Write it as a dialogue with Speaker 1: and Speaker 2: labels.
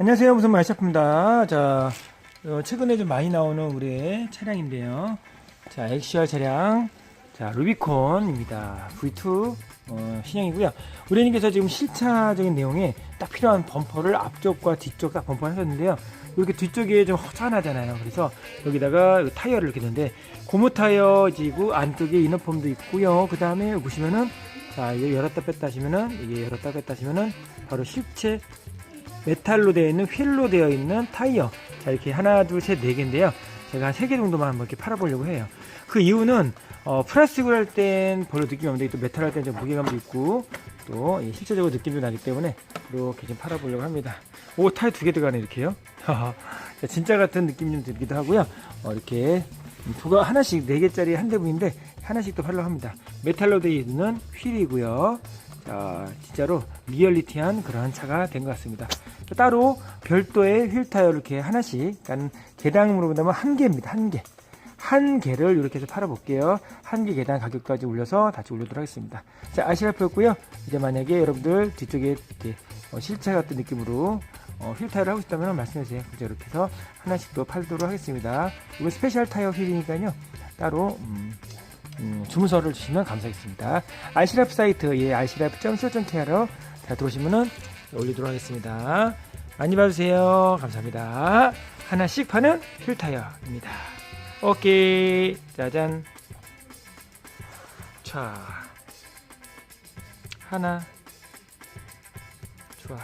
Speaker 1: 안녕하세요. 무슨 말샤프입니다. 자, 어, 최근에 좀 많이 나오는 우리의 차량인데요. 자, 엑시아 차량. 자, 루비콘입니다. V2 어, 신형이고요. 우리님께서 지금 실차적인 내용에 딱 필요한 범퍼를 앞쪽과 뒤쪽 딱 범퍼를 하셨는데요. 이렇게 뒤쪽에 좀 허전하잖아요. 그래서 여기다가 타이어를 이렇게 넣는데 고무 타이어지고 안쪽에 이너폼도 있고요. 그 다음에 보시면은 자, 이게 열었다 뺐다 하시면은 이게 열었다 뺐다 하시면은 바로 실체 메탈로 되어 있는 휠로 되어 있는 타이어. 자, 이렇게 하나, 둘, 셋, 네 개인데요. 제가 한 세 개 정도만 한번 이렇게 팔아보려고 해요. 그 이유는, 어, 플라스틱으로 할땐 별로 느낌이 없는데, 또 메탈 할 땐 좀 무게감도 있고, 또, 이 실제적으로 느낌도 나기 때문에, 이렇게 좀 팔아보려고 합니다. 오, 타이어 두개 들어가네, 이렇게요. 자, 진짜 같은 느낌 좀 들기도 하고요. 어, 이렇게, 두가 하나씩, 네 개짜리 한 대분인데, 하나씩 또 팔려고 합니다. 메탈로 되어 있는 휠이고요. 자, 진짜로 리얼리티한 그런 차가 된 것 같습니다. 따로 별도의 휠 타이어 이렇게 하나씩, 그러니까 개당으로 본다면 한 개입니다. 한 개. 한 개를 이렇게 해서 팔아볼게요. 한 개 개당 가격까지 올려서 다시 올리도록 하겠습니다. 자, 아시라프였고요. 이제 만약에 여러분들 뒤쪽에 이렇게 어, 실차 같은 느낌으로 어, 휠 타이어를 하고 싶다면 말씀해주세요. 그죠? 이렇게 해서 하나씩 또 팔도록 하겠습니다. 이거 스페셜 타이어 휠이니까요. 따로 음, 음, 주문서를 주시면 감사하겠습니다. 알시라프 사이트, 예, 알시라프.co.kr로 잘 들어오시면은 올리도록 하겠습니다. 많이 봐주세요. 감사합니다. 하나씩 파는 휠타이어입니다. 오케이. 짜잔. 자. 하나. 좋아.